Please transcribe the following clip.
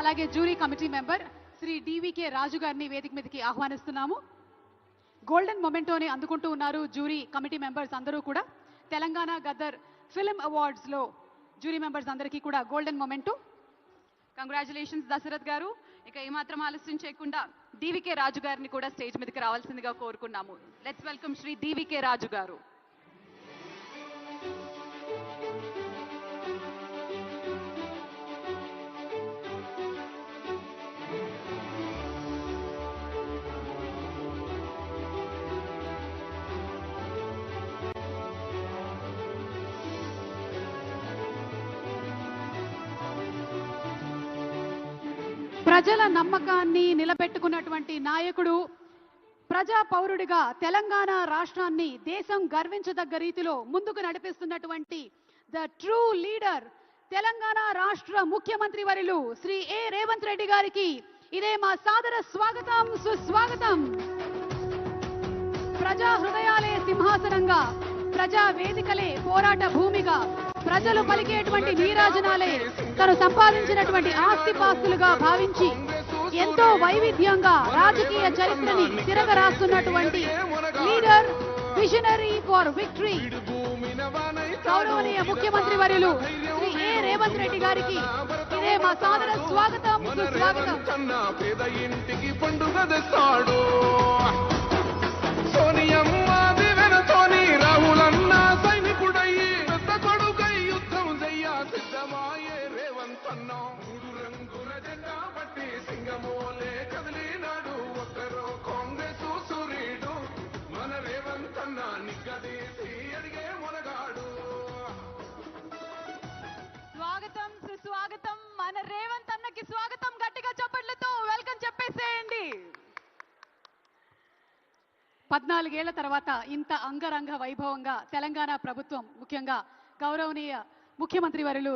అలాగే jury committee member Shri DVK Raju గారిని వేదిక మీదకి ఆహ్వానిస్తున్నాము. గోల్డెన్ మొమెంటోని అందుకుంటూ ఉన్నారు జ్యూరీ కమిటీ మెంబర్స్ అందరూ కూడా. తెలంగాణ గదర్ ఫిల్మ్ అవార్డ్స్లో జ్యూరీ మెంబర్స్ అందరికీ కూడా గోల్డెన్ మొమెంటో. కంగ్రాచులేషన్స్ దశరథ్ గారు. ఇక ఏమాత్రం ఆలస్యం చేయకుండా డివికే రాజు గారిని కూడా స్టేజ్ మీదకి రావాల్సిందిగా కోరుకున్నాము. Let's welcome Shri DVK Raju garu. ప్రజల నమ్మకాన్ని నిలబెట్టుకున్నటువంటి నాయకుడు ప్రజా పౌరుడిగా తెలంగాణ రాష్ట్రాన్ని దేశం గర్వించదగ్గ రీతిలో ముందుకు నడిపిస్తున్నటువంటి ద ట్రూ లీడర్ తెలంగాణ రాష్ట్ర ముఖ్యమంత్రి వరులు శ్రీ ఏ రేవంత్ రెడ్డి గారికి ఇదే మా సాదర స్వాగతం సుస్వాగతం. ప్రజా హృదయాలే సింహాసనంగా ప్రజా వేదికలే పోరాట భూమిగా ప్రజలు పలికేటువంటి నీరాజనాలే తను సంపాదించినటువంటి ఆస్తిపాస్తులుగా భావించి ఎంతో వైవిధ్యంగా రాజకీయ చరిత్రని తిరగరాస్తున్నటువంటి లీడర్ విజనరీ ఫర్ విక్టరీ గౌరవనీయ ముఖ్యమంత్రి వర్యులు శ్రీ ఏ. రేవంత్ రెడ్డి గారికి ఇదే మా సాదర స్వాగతం సుస్వాగతం. పేద ఇంటికి పండుగ తెస్తాడు. సిద్ధమాయే రేవంత్ అన్న. మూడు రంగుల జెండా పట్టి సింగమోలే కదిలినాడు. ఒక్కరో కాంగ్రెస్ సూర్యుడు మన రేవంత్ అన్న నిగ్గదీసి అడిగే మునగాడు స్వాగతం సుస్వాగతం. మన రేవంత్ అన్నకి స్వాగతం గట్టిగా చప్పట్లతో వెల్కమ్ చెప్పేసేయండి. పద్నాలుగేళ్ళ తర్వాత ఇంత అంగరంగ వైభవంగా తెలంగాణ ప్రభుత్వం ముఖ్యంగా గౌరవనీయ ముఖ్యమంత్రి వర్యులు